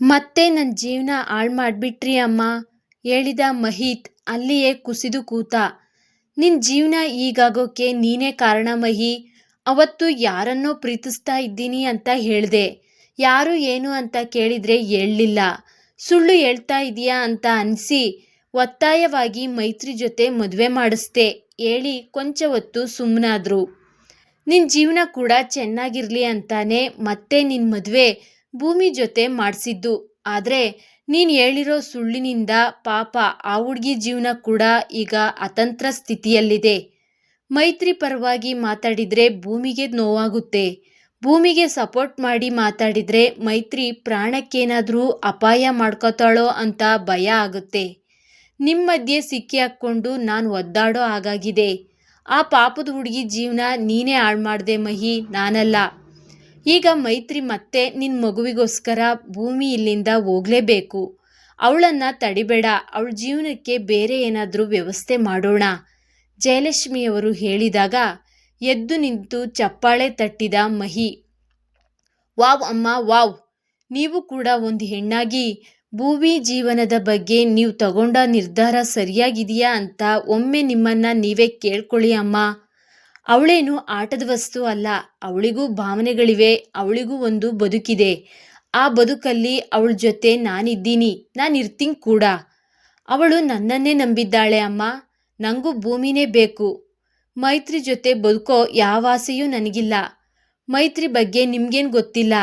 ಮತ್ತೆ ನನ್ನ ಜೀವನ ಹಾಳು ಮಾಡಿಬಿಟ್ರಿ ಅಮ್ಮ, ಹೇಳಿದ ಮಹಿತ್ ಅಲ್ಲಿಯೇ ಕುಸಿದು ಕೂತ. ನಿನ್ನ ಜೀವನ ಹೀಗಾಗೋಕ್ಕೆ ನೀನೇ ಕಾರಣ ಮಹಿ, ಅವತ್ತು ಯಾರನ್ನೋ ಪ್ರೀತಿಸ್ತಾ ಇದ್ದೀನಿ ಅಂತ ಹೇಳಿದೆ. ಯಾರು ಏನು ಅಂತ ಕೇಳಿದರೆ ಹೇಳಲಿಲ್ಲ. ಸುಳ್ಳು ಹೇಳ್ತಾ ಇದೀಯಾ ಅಂತ ಅನಿಸಿ ಒತ್ತಾಯವಾಗಿ ಮೈತ್ರಿ ಜೊತೆ ಮದುವೆ ಮಾಡಿಸ್ದೆ, ಹೇಳಿ ಕೊಂಚ ಹೊತ್ತು ಸುಮ್ಮನಾದ್ರು ನಿನ್ನ ಜೀವನ ಕೂಡ ಚೆನ್ನಾಗಿರಲಿ ಅಂತಾನೆ ಮತ್ತೆ ನಿನ್ನ ಮದುವೆ ಭೂಮಿ ಜೊತೆ ಮಾಡಿಸಿದ್ದು. ಆದರೆ ನೀನು ಹೇಳಿರೋ ಸುಳ್ಳಿನಿಂದ ಪಾಪ ಆ ಹುಡುಗಿ ಜೀವನ ಕೂಡ ಈಗ ಅತಂತ್ರ ಸ್ಥಿತಿಯಲ್ಲಿದೆ. ಮೈತ್ರಿ ಪರವಾಗಿ ಮಾತಾಡಿದರೆ ಭೂಮಿಗೆ ನೋವಾಗುತ್ತೆ. ಭೂಮಿಗೆ ಸಪೋರ್ಟ್ ಮಾಡಿ ಮಾತಾಡಿದರೆ ಮೈತ್ರಿ ಪ್ರಾಣಕ್ಕೇನಾದರೂ ಅಪಾಯ ಮಾಡ್ಕೋತಾಳೋ ಅಂತ ಭಯ ಆಗುತ್ತೆ. ನಿಮ್ಮ ಮಧ್ಯೆ ಸಿಕ್ಕಿ ಹಾಕ್ಕೊಂಡು ನಾನು ಒದ್ದಾಡೋ ಹಾಗಾಗಿದೆ. ಆ ಪಾಪದ ಹುಡುಗಿ ಜೀವನ ನೀನೇ ಹಾಳು ಮಾಡಿದೆ ಮಹಿ, ನಾನಲ್ಲ. ಈಗ ಮೈತ್ರಿ ಮತ್ತೆ ನಿನ್ನ ಮಗುವಿಗೋಸ್ಕರ ಭೂಮಿ ಇಲ್ಲಿಂದ ಹೋಗಲೇಬೇಕು. ಅವಳನ್ನು ತಡಿಬೇಡ, ಅವಳ ಜೀವನಕ್ಕೆ ಬೇರೆ ಏನಾದರೂ ವ್ಯವಸ್ಥೆ ಮಾಡೋಣ. ಜಯಲಕ್ಷ್ಮಿಯವರು ಹೇಳಿದಾಗ, ಎದ್ದು ನಿಂತು ಚಪ್ಪಾಳೆ ತಟ್ಟಿದ ಮಹಿ. ವಾವ್ ಅಮ್ಮ, ವಾವ್! ನೀವು ಕೂಡ ಒಂದು ಹೆಣ್ಣಾಗಿ, ಭೂಮಿ ಜೀವನದ ಬಗ್ಗೆ ನೀವು ತಗೊಂಡ ನಿರ್ಧಾರ ಸರಿಯಾಗಿದೆಯಾ ಅಂತ ಒಮ್ಮೆ ನಿಮ್ಮನ್ನು ನೀವೇ ಕೇಳ್ಕೊಳ್ಳಿ ಅಮ್ಮ. ಅವಳೇನು ಆಟದ ವಸ್ತು ಅಲ್ಲ, ಅವಳಿಗೂ ಭಾವನೆಗಳಿವೆ, ಅವಳಿಗೂ ಒಂದು ಬದುಕಿದೆ. ಆ ಬದುಕಲ್ಲಿ ಅವಳ ಜೊತೆ ನಾನಿದ್ದೀನಿ ನಾನು ಇರ್ತೀನಿ ಕೂಡ. ಅವಳು ನನ್ನನ್ನೇ ನಂಬಿದ್ದಾಳೆ ಅಮ್ಮ ನನಗೂ ಭೂಮಿನೇ ಬೇಕು. ಮೈತ್ರಿ ಜೊತೆ ಬದುಕೋ ಯಾವ ಆಸೆಯೂ ನನಗಿಲ್ಲ. ಮೈತ್ರಿ ಬಗ್ಗೆ ನಿಮ್ಗೇನು ಗೊತ್ತಿಲ್ಲ,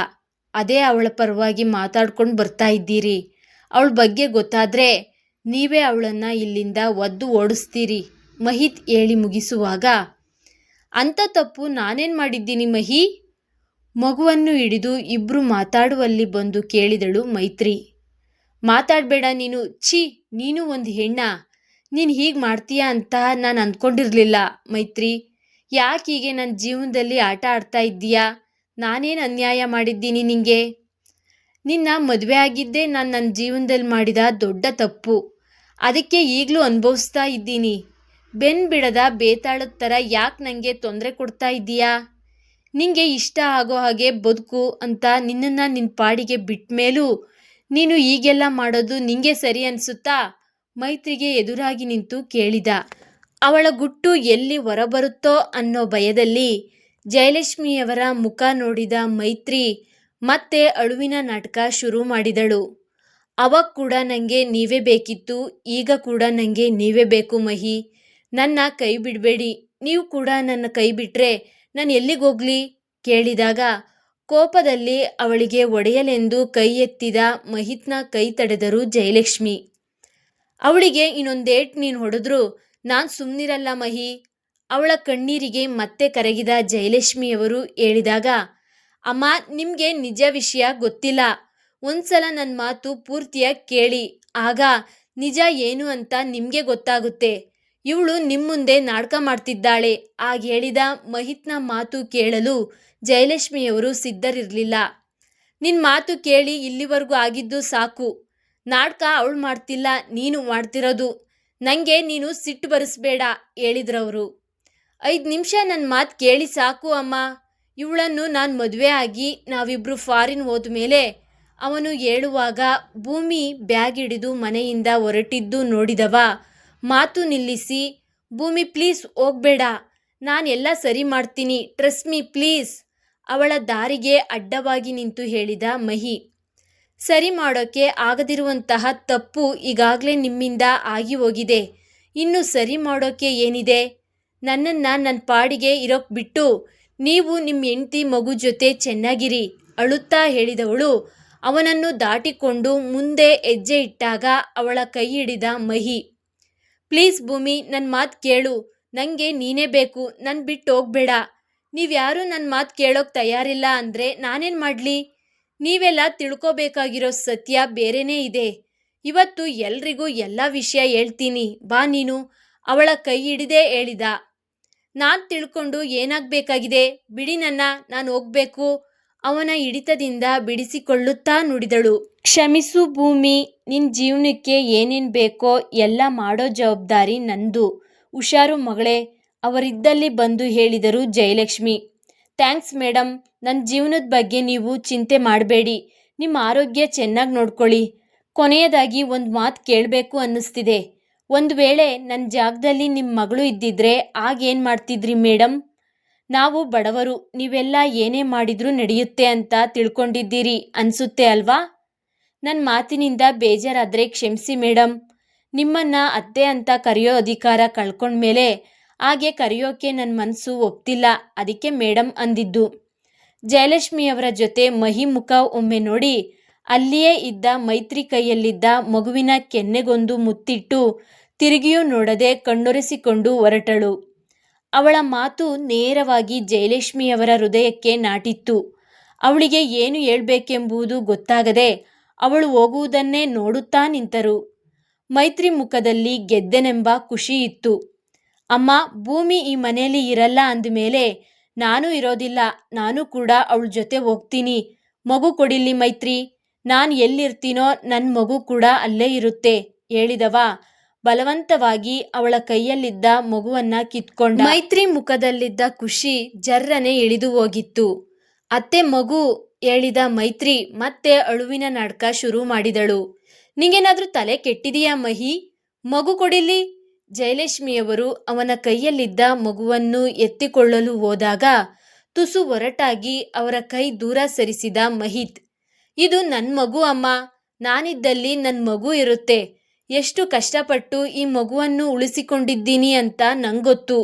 ಅದೇ ಅವಳ ಪರವಾಗಿ ಮಾತಾಡ್ಕೊಂಡು ಬರ್ತಾ ಇದ್ದೀರಿ. ಅವಳ ಬಗ್ಗೆ ಗೊತ್ತಾದರೆ ನೀವೇ ಅವಳನ್ನು ಇಲ್ಲಿಂದ ಒದ್ದು ಓಡಿಸ್ತೀರಿ. ಮಹಿತ್ ಹೇಳಿ ಮುಗಿಸುವಾಗ ಅಂಥ ತಪ್ಪು ನಾನೇನು ಮಾಡಿದ್ದೀನಿ ಮಹಿ? ಮಗುವನ್ನು ಹಿಡಿದು ಇಬ್ಬರು ಮಾತಾಡುವಲ್ಲಿ ಬಂದು ಕೇಳಿದಳು ಮೈತ್ರಿ. ಮಾತಾಡಬೇಡ ನೀನು. ಛೀ, ನೀನು ಒಂದು ಹೆಣ್ಣ. ನೀನು ಹೀಗೆ ಮಾಡ್ತೀಯಾ ಅಂತ ನಾನು ಅಂದ್ಕೊಂಡಿರಲಿಲ್ಲ ಮೈತ್ರಿ. ಯಾಕೆ ಹೀಗೆ ನನ್ನ ಜೀವನದಲ್ಲಿ ಆಟ ಆಡ್ತಾ ಇದ್ದೀಯಾ? ನಾನೇನು ಅನ್ಯಾಯ ಮಾಡಿದ್ದೀನಿ ನಿಂಗೆ? ನಿನ್ನ ಮದುವೆ ಆಗಿದ್ದೇ ನಾನು ನನ್ನ ಜೀವನದಲ್ಲಿ ಮಾಡಿದ ದೊಡ್ಡ ತಪ್ಪು. ಅದಕ್ಕೆ ಈಗಲೂ ಅನುಭವಿಸ್ತಾ ಇದ್ದೀನಿ. ಬೆನ್ ಬಿಡದ ಬೇತಾಳದ ಥರ ಯಾಕೆ ನನಗೆ ತೊಂದರೆ ಕೊಡ್ತಾ ಇದ್ದೀಯಾ? ನಿಂಗೆ ಇಷ್ಟ ಆಗೋ ಹಾಗೆ ಬದುಕು ಅಂತ ನಿನ್ನನ್ನು ನಿನ್ನ ಪಾಡಿಗೆ ಬಿಟ್ಟ ಮೇಲೂ ನೀನು ಈಗೆಲ್ಲ ಮಾಡೋದು ನಿಂಗೆ ಸರಿ ಅನಿಸುತ್ತಾ? ಮೈತ್ರಿಗೆ ಎದುರಾಗಿ ನಿಂತು ಕೇಳಿದ. ಅವಳ ಗುಟ್ಟು ಎಲ್ಲಿ ಹೊರಬರುತ್ತೋ ಅನ್ನೋ ಭಯದಲ್ಲಿ ಜಯಲಕ್ಷ್ಮಿಯವರ ಮುಖ ನೋಡಿದ ಮೈತ್ರಿ ಮತ್ತೆ ಅಳುವಿನ ನಾಟಕ ಶುರು ಮಾಡಿದಳು. ಅವಾಗ ಕೂಡ ನನಗೆ ನೀವೇ ಬೇಕಿತ್ತು, ಈಗ ಕೂಡ ನನಗೆ ನೀವೇ ಬೇಕು ಮಹಿ. ನನ್ನ ಕೈ ಬಿಡಬೇಡಿ. ನೀವು ಕೂಡ ನನ್ನ ಕೈ ಬಿಟ್ಟರೆ ನಾನು ಎಲ್ಲಿಗೆ ಹೋಗ್ಲಿ? ಕೇಳಿದಾಗ ಕೋಪದಲ್ಲಿ ಅವಳಿಗೆ ಒಡೆಯಲೆಂದು ಕೈ ಎತ್ತಿದ ಮಹಿತ್ನ ಕೈ ತಡೆದರು ಜಯಲಕ್ಷ್ಮಿ. ಅವಳಿಗೆ ಇನ್ನೊಂದೇಟ್ ನೀನು ಹೊಡೆದ್ರು ನಾನು ಸುಮ್ಮನಿರಲ್ಲ ಮಹಿ. ಅವಳ ಕಣ್ಣೀರಿಗೆ ಮತ್ತೆ ಕರಗಿದ ಜಯಲಕ್ಷ್ಮಿಯವರು ಹೇಳಿದಾಗ, ಅಮ್ಮ, ನಿಮಗೆ ನಿಜ ವಿಷಯ ಗೊತ್ತಿಲ್ಲ. ಒಂದ್ಸಲ ನನ್ನ ಮಾತು ಪೂರ್ತಿಯಾಗಿ ಕೇಳಿ. ಆಗ, ನಿಜ ಏನು ಅಂತ ನಿಮಗೆ ಗೊತ್ತಾಗುತ್ತೆ. ಇವಳು ನಿಮ್ಮುಂದೆ ನಾಟಕ ಮಾಡ್ತಿದ್ದಾಳೆ ಆಗ ಹೇಳಿದ ಮಹಿತ್ನ ಮಾತು ಕೇಳಲು ಜಯಲಕ್ಷ್ಮಿಯವರು ಸಿದ್ಧರಿರಲಿಲ್ಲ. ನಿನ್ನ ಮಾತು ಕೇಳಿ ಇಲ್ಲಿವರೆಗೂ ಆಗಿದ್ದು ಸಾಕು. ನಾಟಕ ಅವಳು ಮಾಡ್ತಿಲ್ಲ, ನೀನು ಮಾಡ್ತಿರೋದು. ನನಗೆ ನೀನು ಸಿಟ್ಟು ಬರೆಸ್ಬೇಡ, ಹೇಳಿದ್ರವರು. ಐದು ನಿಮಿಷ ನನ್ನ ಮಾತು ಕೇಳಿ ಸಾಕು ಅಮ್ಮ. ಇವಳನ್ನು ನಾನು ಮದುವೆ ಆಗಿ ನಾವಿಬ್ಬರು ಫಾರಿನ್ ಹೋದ ಮೇಲೆ ಅವನು ಹೇಳುವಾಗ ಭೂಮಿ ಬ್ಯಾಗ್ ಹಿಡಿದು ಮನೆಯಿಂದ ಹೊರಟಿದ್ದು ನೋಡಿದವ. ಮಾತು ನಿಲ್ಲಿಸಿ, ಭೂಮಿ ಪ್ಲೀಸ್ ಹೋಗ್ಬೇಡ. ಎಲ್ಲ ಸರಿ ಮಾಡ್ತೀನಿ. ಟ್ರಸ್ಟ್ ಮೀ ಪ್ಲೀಸ್ ಅವಳ ದಾರಿಗೆ ಅಡ್ಡವಾಗಿ ನಿಂತು ಹೇಳಿದ ಮಹಿ, ಸರಿ ಮಾಡೋಕ್ಕೆ ಆಗದಿರುವಂತಹ ತಪ್ಪು ಈಗಾಗಲೇ ನಿಮ್ಮಿಂದ ಆಗಿ ಹೋಗಿದೆ. ಇನ್ನು ಸರಿ ಮಾಡೋಕ್ಕೆ ಏನಿದೆ? ನನ್ನನ್ನು ನನ್ನ ಪಾಡಿಗೆ ಇರೋಕ್ ಬಿಟ್ಟು ನೀವು ನಿಮ್ಮ ಹೆಂಡತಿ ಮಗು ಜೊತೆ ಚೆನ್ನಾಗಿರಿ, ಅಳುತ್ತಾ ಹೇಳಿದವಳು. ಅವನನ್ನು ದಾಟಿಕೊಂಡು ಮುಂದೆ ಹೆಜ್ಜೆ ಇಟ್ಟಾಗ ಅವಳ ಕೈ ಹಿಡಿದ ಮಹಿ ಪ್ಲೀಸ್ ಭೂಮಿ ನನ್ನ ಮಾತು ಕೇಳು. ನನಗೆ ನೀನೇ ಬೇಕು ನನ್ನ ಬಿಟ್ಟು ಹೋಗಬೇಡ. ನೀವ್ಯಾರೂ ನನ್ನ ಮಾತು ಕೇಳೋಕೆ ತಯಾರಿಲ್ಲ ಅಂದರೆ ನಾನೇನು ಮಾಡಲಿ? ನೀವೆಲ್ಲ ತಿಳ್ಕೋಬೇಕಾಗಿರೋ ಸತ್ಯ ಬೇರೆನೇ ಇದೆ. ಇವತ್ತು ಎಲ್ರಿಗೂ ಎಲ್ಲ ವಿಷಯ ಹೇಳ್ತೀನಿ. ಬಾ ನೀನು. ಅವಳ ಕೈ ಹಿಡಿದೇ ಹೇಳಿದ. ನಾನು ತಿಳ್ಕೊಂಡು ಏನಾಗಬೇಕಾಗಿದೆ? ಬಿಡಿ ನನ್ನ, ನಾನು ಹೋಗ್ಬೇಕು. ಅವನ ಹಿಡಿತದಿಂದ ಬಿಡಿಸಿಕೊಳ್ಳುತ್ತಾ ನುಡಿದಳು. ಕ್ಷಮಿಸು ಭೂಮಿ ನಿನ್ನ ಜೀವನಕ್ಕೆ ಏನೇನು ಬೇಕೋ ಎಲ್ಲ ಮಾಡೋ ಜವಾಬ್ದಾರಿ ನಂದು. ಹುಷಾರು ಮಗಳೇ, ಅವರಿದ್ದಲ್ಲಿ ಬಂದು ಹೇಳಿದರು ಜಯಲಕ್ಷ್ಮಿ. ಥ್ಯಾಂಕ್ಸ್ ಮೇಡಮ್ ನನ್ನ ಜೀವನದ ಬಗ್ಗೆ ನೀವು ಚಿಂತೆ ಮಾಡಬೇಡಿ. ನಿಮ್ಮ ಆರೋಗ್ಯ ಚೆನ್ನಾಗಿ ನೋಡ್ಕೊಳ್ಳಿ. ಕೊನೆಯದಾಗಿ ಒಂದು ಮಾತು ಕೇಳಬೇಕು ಅನ್ನಿಸ್ತಿದೆ. ಒಂದು ವೇಳೆ ನನ್ನ ಜಾಗದಲ್ಲಿ ನಿಮ್ಮ ಮಗಳು ಇದ್ದಿದ್ರೆ ಆಗೇನು ಮಾಡ್ತಿದ್ರಿ ಮೇಡಮ್ ನಾವು ಬಡವರು, ನೀವೆಲ್ಲ ಏನೇ ಮಾಡಿದರೂ ನಡೆಯುತ್ತೆ ಅಂತ ತಿಳ್ಕೊಂಡಿದ್ದೀರಿ ಅನಿಸುತ್ತೆ ಅಲ್ವಾ? ನನ್ನ ಮಾತಿನಿಂದ ಬೇಜಾರಾದರೆ ಕ್ಷಮಿಸಿ ಮೇಡಮ್ ನಿಮ್ಮನ್ನ ಅತ್ತೆ ಅಂತ ಕರೆಯೋ ಅಧಿಕಾರ ಕಳ್ಕೊಂಡ್ಮೇಲೆ ಹಾಗೆ ಕರೆಯೋಕೆ ನನ್ನ ಮನಸ್ಸು ಒಪ್ತಿಲ್ಲ, ಅದಕ್ಕೆ ಮೇಡಮ್ ಅಂದಿದ್ದು. ಜಯಲಕ್ಷ್ಮಿಯವರ ಜೊತೆ ಮಹಿ ಮುಖ ಒಮ್ಮೆ ನೋಡಿ ಅಲ್ಲಿಯೇ ಇದ್ದ ಮೈತ್ರಿ ಕೈಯಲ್ಲಿದ್ದ ಮಗುವಿನ ಕೆನ್ನೆಗೊಂದು ಮುತ್ತಿಟ್ಟು ತಿರುಗಿಯೂ ನೋಡದೆ ಕಣ್ಣೊರೆಸಿಕೊಂಡು ಹೊರಟಳು. ಅವಳ ಮಾತು ನೇರವಾಗಿ ಜಯಲಕ್ಷ್ಮಿಯವರ ಹೃದಯಕ್ಕೆ ನಾಟಿತ್ತು. ಅವಳಿಗೆ ಏನು ಹೇಳ್ಬೇಕೆಂಬುದು ಗೊತ್ತಾಗದೆ ಅವಳು ಹೋಗುವುದನ್ನೇ ನೋಡುತ್ತಾ ನಿಂತರು. ಮೈತ್ರಿ ಮುಖದಲ್ಲಿ ಗೆದ್ದೆನೆಂಬ ಖುಷಿ ಇತ್ತು. ಅಮ್ಮ, ಭೂಮಿ ಈ ಮನೆಯಲ್ಲಿ ಇರಲ್ಲ ಅಂದಮೇಲೆ ನಾನು ಇರೋದಿಲ್ಲ, ನಾನು ಕೂಡ ಅವಳ ಜೊತೆ ಹೋಗ್ತೀನಿ. ಮಗು ಕೊಡಿಲಿ ಮೈತ್ರಿ, ನಾನು ಎಲ್ಲಿರ್ತೀನೋ ನನ್ನ ಮಗು ಕೂಡ ಅಲ್ಲೇ ಇರುತ್ತೆ, ಹೇಳಿದವ. ಬಲವಂತವಾಗಿ ಅವಳ ಕೈಯಲ್ಲಿದ್ದ ಮಗುವನ್ನ ಕಿತ್ಕೊಂಡ. ಮೈತ್ರಿ ಮುಖದಲ್ಲಿದ್ದ ಖುಷಿ ಜರ್ರನೆ ಇಳಿದು ಹೋಗಿತ್ತು. ಅತ್ತೆ ಮಗು ಹೇಳಿದ ಮೈತ್ರಿ ಮತ್ತೆ ಅಳುವಿನ ನಾಟಕ ಶುರು ಮಾಡಿದಳು. ನಿಂಗೇನಾದ್ರೂ ತಲೆ ಕೆಟ್ಟಿದೆಯಾ ಮಹಿ? ಮಗು ಕೊಡಿಲಿ? ಜಯಲಕ್ಷ್ಮಿಯವರು ಅವನ ಕೈಯಲ್ಲಿದ್ದ ಮಗುವನ್ನು ಎತ್ತಿಕೊಳ್ಳಲು ಹೋದಾಗ ತುಸು ಒರಟಾಗಿ ಅವರ ಕೈ ದೂರ ಸರಿಸಿದ ಮಹಿತ್ ಇದು ನನ್ನ ಮಗು ಅಮ್ಮ. ನಾನಿದ್ದಲ್ಲಿ ನನ್ನ ಮಗು ಇರುತ್ತೆ. ಎಷ್ಟು ಕಷ್ಟಪಟ್ಟು ಈ ಮಗುವನ್ನು ಉಳಿಸಿಕೊಂಡಿದ್ದೀನಿ ಅಂತ ನಂಗೊತ್ತು.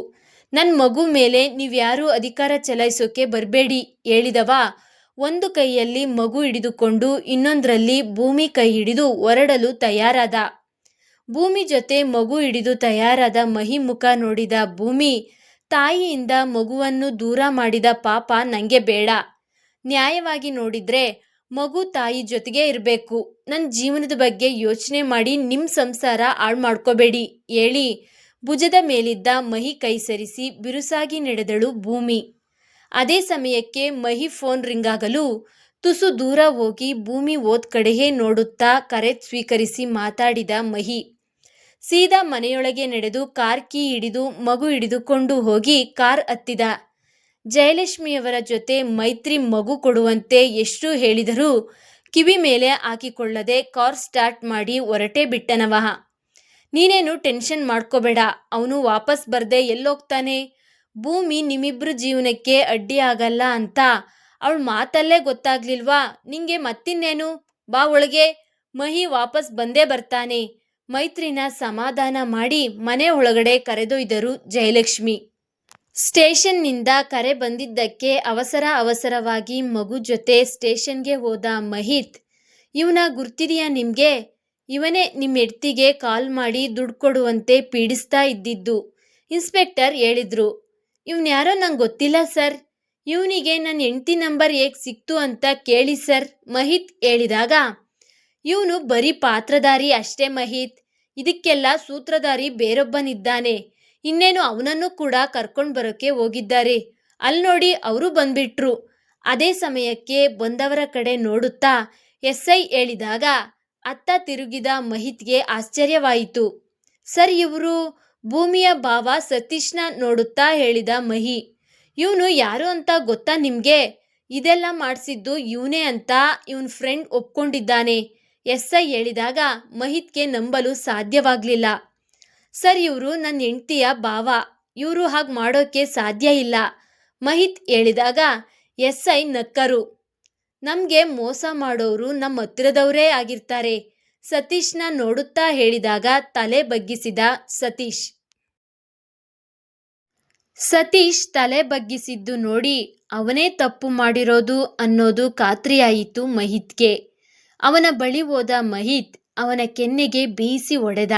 ನನ್ನ ಮಗು ಮೇಲೆ ನೀವ್ಯಾರೂ ಅಧಿಕಾರ ಚಲಾಯಿಸೋಕೆ ಬರಬೇಡಿ, ಹೇಳಿದವ. ಒಂದು ಕೈಯಲ್ಲಿ ಮಗು ಹಿಡಿದುಕೊಂಡು ಇನ್ನೊಂದರಲ್ಲಿ ಭೂಮಿ ಕೈ ಹಿಡಿದು ಹೊರಡಲು ತಯಾರಾದ. ಭೂಮಿ ಜೊತೆ ಮಗು ಹಿಡಿದು ತಯಾರಾದ ಮಹಿ ಮುಖ ನೋಡಿದ ಭೂಮಿ, ತಾಯಿಯಿಂದ ಮಗುವನ್ನು ದೂರ ಮಾಡಿದ ಪಾಪ ನನಗೆ ಬೇಡ. ನ್ಯಾಯವಾಗಿ ನೋಡಿದ್ರೆ ಮಗು ತಾಯಿ ಜೊತೆಗೆ ಇರಬೇಕು. ನನ್ನ ಜೀವನದ ಬಗ್ಗೆ ಯೋಚನೆ ಮಾಡಿ ನಿಮ್ಮ ಸಂಸಾರ ಹಾಳು ಮಾಡ್ಕೋಬೇಡಿ. ಹೇಳಿ. ಭುಜದ ಮೇಲಿದ್ದ ಮಹಿ ಕೈ ಸರಿಸಿ ಬಿರುಸಾಗಿ ನಡೆದಳು ಭೂಮಿ. ಅದೇ ಸಮಯಕ್ಕೆ ಮಹಿ ಫೋನ್ ರಿಂಗ್ ಆಗಲು ತುಸು ದೂರ ಹೋಗಿ ಭೂಮಿ ಓದ್ ಕಡೆಯೇ ನೋಡುತ್ತಾ ಕರೆ ಸ್ವೀಕರಿಸಿ ಮಾತಾಡಿದ ಮಹಿ. ಸೀದಾ ಮನೆಯೊಳಗೆ ನಡೆದು ಕಾರ್ ಕೀ ಹಿಡಿದು ಮಗು ಹಿಡಿದುಕೊಂಡು ಹೋಗಿ ಕಾರ್ ಹತ್ತಿದ. ಜಯಲಕ್ಷ್ಮಿಯವರ ಜೊತೆ ಮೈತ್ರಿ ಮಗು ಕೊಡುವಂತೆ ಎಷ್ಟು ಹೇಳಿದರೂ ಕಿವಿ ಮೇಲೆ ಹಾಕಿಕೊಳ್ಳದೆ ಕಾರ್ ಸ್ಟಾರ್ಟ್ ಮಾಡಿ ಹೊರಟೇ ಬಿಟ್ಟನವ. ನೀನೇನು ಟೆನ್ಷನ್ ಮಾಡ್ಕೋಬೇಡ, ಅವನು ವಾಪಸ್ ಬರ್ದೆ ಎಲ್ಲೋಗ್ತಾನೆ. ಭೂಮಿ ನಿಮ್ಮಿಬ್ರು ಜೀವನಕ್ಕೆ ಅಡ್ಡಿ ಆಗಲ್ಲ ಅಂತ ಅವಳ ಮಾತಲ್ಲೇ ಗೊತ್ತಾಗ್ಲಿಲ್ವಾ? ನಿಂಗೆ ಮತ್ತಿನ್ನೇನು? ಬಾ ಒಳಗೆ. ಮಹಿ ವಾಪಸ್ ಬಂದೇ ಬರ್ತಾನೆ. ಮೈತ್ರಿನ ಸಮಾಧಾನ ಮಾಡಿ ಮನೆ ಒಳಗಡೆ ಕರೆದೊಯ್ದರು ಜಯಲಕ್ಷ್ಮಿ. ಸ್ಟೇಷನ್ನಿಂದ ಕರೆ ಬಂದಿದ್ದಕ್ಕೆ ಅವಸರ ಅವಸರವಾಗಿ ಮಗು ಜೊತೆ ಸ್ಟೇಷನ್ಗೆ ಹೋದ ಮಹಿತ್, ಇವನ ಗುರ್ತಿದೆಯಾ ನಿಮಗೆ? ಇವನೇ ನಿಮ್ಮ ಹೆಡ್ತಿಗೆ ಕಾಲ್ ಮಾಡಿ ದುಡ್ಡು ಕೊಡುವಂತೆ ಪೀಡಿಸ್ತಾ ಇದ್ದಿದ್ದು, ಇನ್ಸ್ಪೆಕ್ಟರ್ ಹೇಳಿದ್ರು. ಯಾರೋ ನಂಗೆ ಗೊತ್ತಿಲ್ಲ ಸರ್. ಇವನಿಗೆ ನನ್ನ ಹೆಂಡತಿ ನಂಬರ್ ಹೇಗೆ ಸಿಕ್ತು ಅಂತ ಕೇಳಿ ಸರ್, ಮಹಿತ್ ಹೇಳಿದಾಗ. ಇವನು ಬರೀ ಪಾತ್ರಧಾರಿ ಅಷ್ಟೇ ಮಹಿತ್. ಇದಕ್ಕೆಲ್ಲ ಸೂತ್ರಧಾರಿ ಬೇರೊಬ್ಬನಿದ್ದಾನೆ. ಇನ್ನೇನು ಅವನನ್ನು ಕೂಡ ಕರ್ಕೊಂಡು ಬರೋಕ್ಕೆ ಹೋಗಿದ್ದಾರೆ. ಅಲ್ಲಿ ನೋಡಿ ಅವರು ಬಂದ್ಬಿಟ್ರು. ಅದೇ ಸಮಯಕ್ಕೆ ಬಂದವರ ಕಡೆ ನೋಡುತ್ತಾ ಎಸ್ ಐ ಹೇಳಿದಾಗ ಅತ್ತ ತಿರುಗಿದ ಮಹಿತ್ಗೆ ಆಶ್ಚರ್ಯವಾಯಿತು. ಸರ್, ಇವರು ಭೂಮಿಯ ಭಾವ ಸತೀಶ್ನ ನೋಡುತ್ತಾ ಹೇಳಿದ ಮಹಿ. ಇವನು ಯಾರು ಅಂತ ಗೊತ್ತಾ ನಿಮಗೆ? ಇದೆಲ್ಲ ಮಾಡಿಸಿದ್ದು ಇವನೇ ಅಂತ ಇವನ್ ಫ್ರೆಂಡ್ ಒಪ್ಕೊಂಡಿದ್ದಾನೆ. ಎಸ್ ಐ ಹೇಳಿದಾಗ ಮಹಿತ್ಗೆ ನಂಬಲು ಸಾಧ್ಯವಾಗಲಿಲ್ಲ. ಸರ್ ಇವರು ನನ್ನ ಹೆಂಡ್ತಿಯ ಭಾವ, ಇವರು ಹಾಗೆ ಮಾಡೋಕ್ಕೆ ಸಾಧ್ಯ ಇಲ್ಲ. ಮಹಿತ್ ಹೇಳಿದಾಗ ಎಸ್ ಐ ನಕ್ಕರು. ನಮಗೆ ಮೋಸ ಮಾಡೋರು ನಮ್ಮ ಹತ್ತಿರದವರೇ ಆಗಿರ್ತಾರೆ. ಸತೀಶ್ನ ನೋಡುತ್ತಾ ಹೇಳಿದಾಗ ತಲೆ ಬಗ್ಗಿಸಿದ ಸತೀಶ್. ಸತೀಶ್ ತಲೆ ಬಗ್ಗಿಸಿದ್ದು ನೋಡಿ ಅವನೇ ತಪ್ಪು ಮಾಡಿರೋದು ಅನ್ನೋದು ಖಾತ್ರಿಯಾಯಿತು ಮಹಿತ್ಗೆ. ಅವನ ಬಳಿ ಹೋದ ಮಹಿತ್ ಅವನ ಕೆನ್ನೆಗೆ ಬೀಸಿ ಒಡೆದ.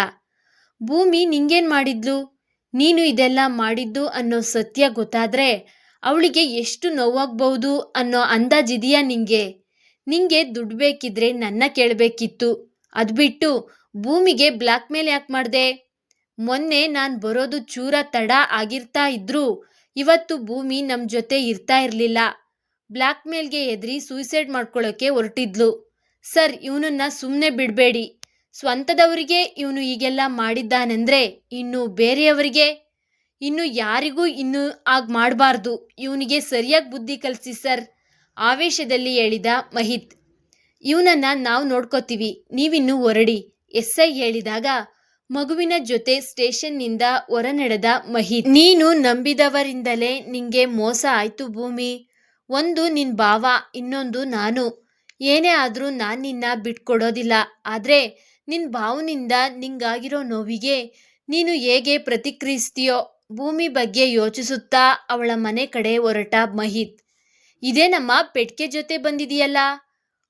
ಭೂಮಿ ನಿಂಗೇನ್ ಮಾಡಿದ್ಲು? ನೀನು ಇದೆಲ್ಲ ಮಾಡಿದ್ದು ಅನ್ನೋ ಸತ್ಯ ಗೊತ್ತಾದ್ರೆ ಅವಳಿಗೆ ಎಷ್ಟು ನೋವಾಗ್ಬಹುದು ಅನ್ನೋ ಅಂದಾಜಿದೆಯಾ ನಿಂಗೆ? ನಿಂಗೆ ದುಡ್ಡು ಬೇಕಿದ್ರೆ ನನ್ನ ಕೇಳಬೇಕಿತ್ತು. ಅದು ಬಿಟ್ಟು ಭೂಮಿಗೆ ಬ್ಲ್ಯಾಕ್ ಮೇಲ್ ಯಾಕೆ ಮಾಡಿದೆ? ಮೊನ್ನೆ ನಾನು ಬರೋದು ಚೂರ ತಡ ಆಗಿರ್ತಾ ಇದ್ರೂ, ಇವತ್ತು ಭೂಮಿ ನಮ್ಮ ಜೊತೆ ಇರ್ತಾ ಇರಲಿಲ್ಲ. ಬ್ಲ್ಯಾಕ್ ಮೇಲ್ಗೆ ಎದ್ರಿ ಸೂಸೈಡ್ ಮಾಡ್ಕೊಳ್ಳೋಕೆ ಹೊರಟಿದ್ಲು. ಸರ್, ಇವನನ್ನ ಸುಮ್ಮನೆ ಬಿಡಬೇಡಿ. ಸ್ವಂತದವರಿಗೆ ಇವನು ಈಗೆಲ್ಲ ಮಾಡಿದ್ದಾನೆಂದ್ರೆ ಇನ್ನು ಬೇರೆಯವರಿಗೆ? ಇನ್ನು ಯಾರಿಗೂ ಇನ್ನು ಆಗ ಮಾಡಬಾರ್ದು. ಇವನಿಗೆ ಸರಿಯಾಗಿ ಬುದ್ಧಿ ಕಲಿಸಿ ಸರ್, ಆವೇಶದಲ್ಲಿ ಹೇಳಿದ ಮಹಿತ್. ಇವನನ್ನ ನಾವು ನೋಡ್ಕೋತೀವಿ, ನೀವಿನ್ನು ಹೊರಡಿ ಎಸ್ ಐ ಹೇಳಿದಾಗ ಮಗುವಿನ ಜೊತೆ ಸ್ಟೇಷನ್ನಿಂದ ಹೊರ ನಡೆದ ಮಹಿತ್. ನೀನು ನಂಬಿದವರಿಂದಲೇ ನಿಂಗೆ ಮೋಸ ಆಯ್ತು ಭೂಮಿ. ಒಂದು ನಿನ್ನ ಭಾವ, ಇನ್ನೊಂದು ನಾನು. ಏನೇ ಆದರೂ ನಾನು ನಿನ್ನ ಬಿಟ್ಕೊಡೋದಿಲ್ಲ. ಆದ್ರೆ ನಿನ್ ಭಾವನಿಂದ ನಿಂಗಾಗಿರೋ ನೋವಿಗೆ ನೀನು ಹೇಗೆ ಪ್ರತಿಕ್ರಿಯಿಸ್ತೀಯೋ ಭೂಮಿ ಬಗ್ಗೆ ಯೋಚಿಸುತ್ತಾ ಅವಳ ಮನೆ ಕಡೆ ಹೊರಟ ಮಹಿತ್. ಇದೇನಮ್ಮ ಪೆಟ್ಕೆ ಜೊತೆ ಬಂದಿದೆಯಲ್ಲ?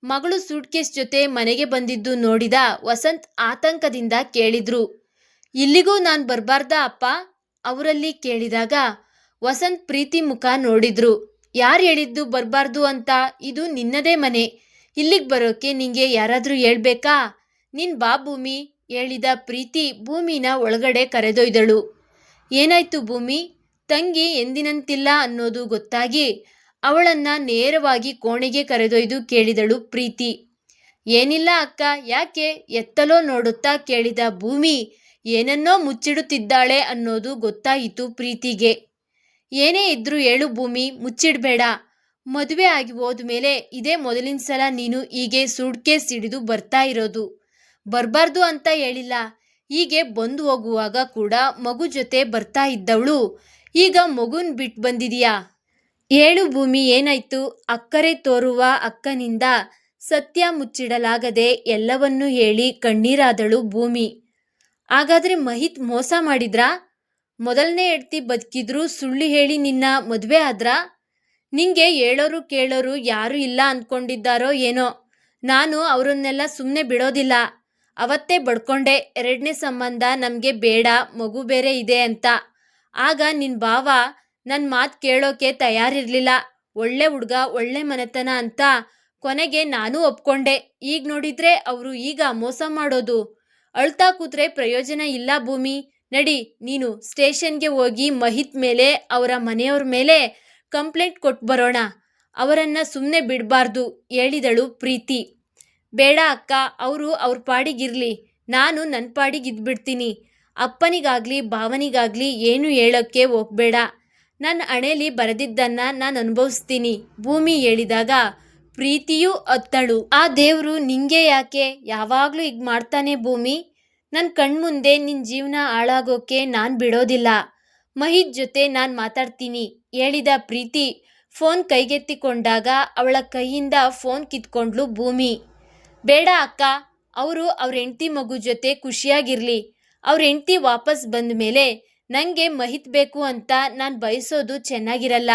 ಮಗಳು ಸೂಟ್ಕೇಸ್ ಜೊತೆ ಮನೆಗೆ ಬಂದಿದ್ದು ನೋಡಿದ ವಸಂತ್ ಆತಂಕದಿಂದ ಕೇಳಿದ್ರು. ಇಲ್ಲಿಗೂ ನಾನು ಬರಬಾರ್ದಾ ಅಪ್ಪ? ಅವರಲ್ಲಿ ಕೇಳಿದಾಗ ವಸಂತ್ ಪ್ರೀತಿ ಮುಖ ನೋಡಿದ್ರು. ಯಾರು ಹೇಳಿದ್ದು ಬರಬಾರ್ದು ಅಂತ? ಇದು ನಿನ್ನದೇ ಮನೆ. ಇಲ್ಲಿಗೆ ಬರೋಕೆ ನಿಂಗೆ ಯಾರಾದರೂ ಹೇಳ್ಬೇಕಾ? ನಿನ್ ಬಾ ಭೂಮಿ ಹೇಳಿದ ಪ್ರೀತಿ ಭೂಮಿನ ಒಳಗಡೆ ಕರೆದೊಯ್ದಳು. ಏನಾಯ್ತು ಭೂಮಿ? ತಂಗಿ ಎಂದಿನಂತಿಲ್ಲ ಅನ್ನೋದು ಗೊತ್ತಾಗಿ ಅವಳನ್ನ ನೇರವಾಗಿ ಕೋಣೆಗೆ ಕರೆದೊಯ್ದು ಕೇಳಿದಳು ಪ್ರೀತಿ. ಏನಿಲ್ಲ ಅಕ್ಕ, ಯಾಕೆ ಎತ್ತಲೋ ನೋಡುತ್ತಾ ಕೇಳಿದ ಭೂಮಿ ಏನನ್ನೋ ಮುಚ್ಚಿಡುತ್ತಿದ್ದಾಳೆ ಅನ್ನೋದು ಗೊತ್ತಾಯಿತು ಪ್ರೀತಿಗೆ. ಏನೇ ಇದ್ರೂ ಹೇಳು ಭೂಮಿ, ಮುಚ್ಚಿಡಬೇಡ. ಮದುವೆ ಆಗಿ ಹೋದ್ಮೇಲೆ ಇದೇ ಮೊದಲಿನ ಸಲ ನೀನು ಹೀಗೆ ಸೂಟ್ಕೇಸ್ ಹಿಡಿದು ಬರ್ತಾ ಇರೋದು. ಬರಬಾರ್ದು ಅಂತ ಹೇಳಿಲ್ಲ. ಹೀಗೆ ಬಂದು ಹೋಗುವಾಗ ಕೂಡ ಮಗು ಜೊತೆ ಬರ್ತಾ ಇದ್ದವಳು. ಈಗ ಮಗುನ್ ಬಿಟ್ಟು ಬಂದಿದೀಯಾ? ಏಳು ಭೂಮಿ ಏನಾಯ್ತು? ಅಕ್ಕರೆ ತೋರುವ ಅಕ್ಕನಿಂದ ಸತ್ಯ ಮುಚ್ಚಿಡಲಾಗದೆ ಎಲ್ಲವನ್ನೂ ಹೇಳಿ ಕಣ್ಣೀರಾದಳು ಭೂಮಿ. ಹಾಗಾದ್ರೆ ಮಹಿತ್ ಮೋಸ ಮಾಡಿದ್ರಾ? ಮೊದಲನೇ ಹೆಡ್ತಿ ಬದುಕಿದ್ರು ಸುಳ್ಳು ಹೇಳಿ ನಿನ್ನ ಮದುವೆ ಆದ್ರಾ? ನಿಂಗೆ ಹೇಳೋರು ಕೇಳೋರು ಯಾರು ಇಲ್ಲ ಅಂದ್ಕೊಂಡಿದ್ದಾರೋ ಏನೋ. ನಾನು ಅವರನ್ನೆಲ್ಲ ಸುಮ್ಮನೆ ಬಿಡೋದಿಲ್ಲ. ಅವತ್ತೇ ಬಡ್ಕೊಂಡೆ, ಎರಡನೇ ಸಂಬಂಧ ನಮಗೆ ಬೇಡ, ಮಗು ಬೇರೆ ಇದೆ ಅಂತ. ಆಗ ನಿನ್ನ ಭಾವ ನನ್ನ ಮಾತು ಕೇಳೋಕೆ ತಯಾರಿರಲಿಲ್ಲ. ಒಳ್ಳೆ ಹುಡುಗ, ಒಳ್ಳೆ ಮನೆತನ ಅಂತ ಕೊನೆಗೆ ನಾನು ಒಪ್ಕೊಂಡೆ. ಈಗ ನೋಡಿದ್ರೆ ಅವರು ಈಗ ಮೋಸ ಮಾಡೋದು. ಅಳ್ತಾ ಕೂತ್ರೆ ಪ್ರಯೋಜನ ಇಲ್ಲ ಭೂಮಿ. ನಡಿ, ನೀನು ಸ್ಟೇಷನ್ಗೆ ಹೋಗಿ ಮಹಿತ್ ಮೇಲೆ, ಅವರ ಮನೆಯವ್ರ ಮೇಲೆ ಕಂಪ್ಲೇಂಟ್ ಕೊಟ್ಟು ಬರೋಣ. ಅವರನ್ನ ಸುಮ್ಮನೆ ಬಿಡಬಾರ್ದು, ಹೇಳಿದಳು ಪ್ರೀತಿ. ಬೇಡ ಅಕ್ಕ, ಅವರು ಅವ್ರ ಪಾಡಿಗಿರ್ಲಿ. ನಾನು ನನ್ನ ಪಾಡಿಗಿದ್ಬಿಡ್ತೀನಿ. ಅಪ್ಪನಿಗಾಗ್ಲಿ, ಭಾವನಿಗಾಗ್ಲಿ ಏನು ಹೇಳೋಕ್ಕೆ ಹೋಗ್ಬೇಡ. ನನ್ನ ಹಣೆಯಲ್ಲಿ ಬರೆದಿದ್ದನ್ನು ನಾನು ಅನುಭವಿಸ್ತೀನಿ. ಭೂಮಿ ಹೇಳಿದಾಗ ಪ್ರೀತಿಯೂ ಅತ್ತಳು. ಆ ದೇವರು ನಿಂಗೆ ಯಾಕೆ? ಯಾವಾಗಲೂ ಈಗ ಮಾಡ್ತಾನೆ ಭೂಮಿ. ನನ್ನ ಕಣ್ಮುಂದೆ ನಿನ್ನ ಜೀವನ ಹಾಳಾಗೋಕೆ ನಾನು ಬಿಡೋದಿಲ್ಲ. ಮಹಿತ್ ಜೊತೆ ನಾನು ಮಾತಾಡ್ತೀನಿ. ಹೇಳಿದ ಪ್ರೀತಿ ಫೋನ್ ಕೈಗೆತ್ತಿಕೊಂಡಾಗ ಅವಳ ಕೈಯಿಂದ ಫೋನ್ ಕಿತ್ಕೊಂಡ್ಲು ಭೂಮಿ. ಬೇಡ ಅಕ್ಕ, ಅವರು ಅವ್ರ ಹೆಂಡತಿ ಮಗು ಜೊತೆ ಖುಷಿಯಾಗಿರಲಿ. ಅವ್ರ ಹೆಂಡತಿ ವಾಪಸ್ ಬಂದ ಮೇಲೆ ನನಗೆ ಮಹಿತ್ ಬೇಕು ಅಂತ ನಾನು ಬಯಸೋದು ಚೆನ್ನಾಗಿರಲ್ಲ.